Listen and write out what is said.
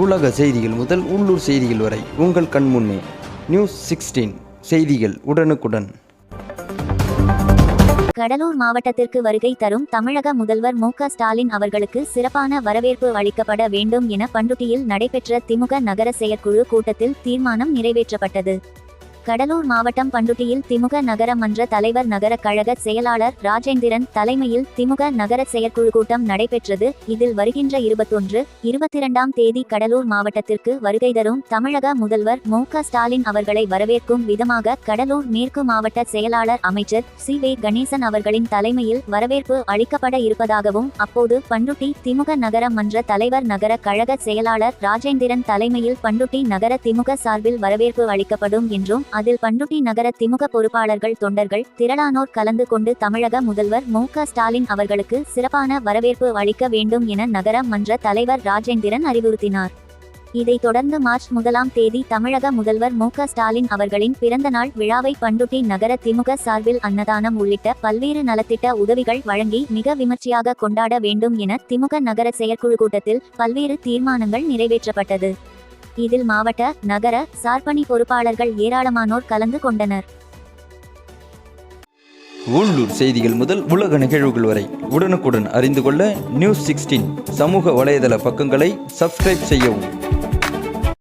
உலக செய்திகள் முதல் உள்ளூர் செய்திகள் வரை உங்கள் கண் முன்னே. நியூஸ் சிக்ஸ்டீன் செய்திகள் உடனுக்குடன். கடலூர் மாவட்டத்திற்கு வருகை தரும் தமிழக முதல்வர் மு ஸ்டாலின் அவர்களுக்கு சிறப்பான வரவேற்பு அளிக்கப்பட வேண்டும் என பண்டுட்டியில் நடைபெற்ற திமுக நகர செயற்குழு கூட்டத்தில் தீர்மானம் நிறைவேற்றப்பட்டது. கடலூர் மாவட்டம் பண்டுட்டியில் திமுக நகர மன்ற தலைவர் நகர கழக செயலாளர் ராஜேந்திரன் தலைமையில் திமுக நகர செயற்குழு கூட்டம் நடைபெற்றது. இதில் வருகின்ற இருபத்தொன்று இருபத்திரண்டாம் தேதி கடலூர் மாவட்டத்திற்கு வருகை தரும் தமிழக முதல்வர் மு ஸ்டாலின் அவர்களை வரவேற்கும் விதமாக கடலூர் மேற்கு மாவட்ட செயலாளர் அமைச்சர் சி. வே. கணேசன் அவர்களின் தலைமையில் வரவேற்பு அளிக்கப்பட இருப்பதாகவும் அப்போது பண்டுட்டி திமுக நகர மன்ற தலைவர் நகர கழக செயலாளர் ராஜேந்திரன் தலைமையில் பண்டுட்டி நகர திமுக சார்பில் வரவேற்பு அளிக்கப்படும் என்றும் அதில் பண்டுட்டி நகர திமுக பொறுப்பாளர்கள் தொண்டர்கள் திரளானோர் கலந்து கொண்டு தமிழக முதல்வர் மு ஸ்டாலின் அவர்களுக்கு சிறப்பான வரவேற்பு அளிக்க வேண்டும் என நகர மன்ற தலைவர் ராஜேந்திரன் அறிவுறுத்தினார். இதைத் தொடர்ந்து மார்ச் முதலாம் தேதி தமிழக முதல்வர் மு ஸ்டாலின் அவர்களின் பிறந்த நாள் விழாவை பண்டுட்டி நகர திமுக சார்பில் அன்னதானம் உள்ளிட்ட பல்வேறு நலத்திட்ட உதவிகள் வழங்கி மிக விமர்சையாக கொண்டாட வேண்டும் என திமுக நகர செயற்குழு கூட்டத்தில் பல்வேறு தீர்மானங்கள் நிறைவேற்றப்பட்டது. இதில் மாவட்ட நகர சார்பணி பொறுப்பாளர்கள் ஏராளமானோர் கலந்து கொண்டனர். உள்ளூர் செய்திகள் முதல் உலக நிகழ்வுகள் வரை உடனுக்குடன் அறிந்து கொள்ள நியூஸ் சிக்ஸ்டீன் சமூக வலைதள பக்கங்களை சப்ஸ்கிரைப் செய்யவும்.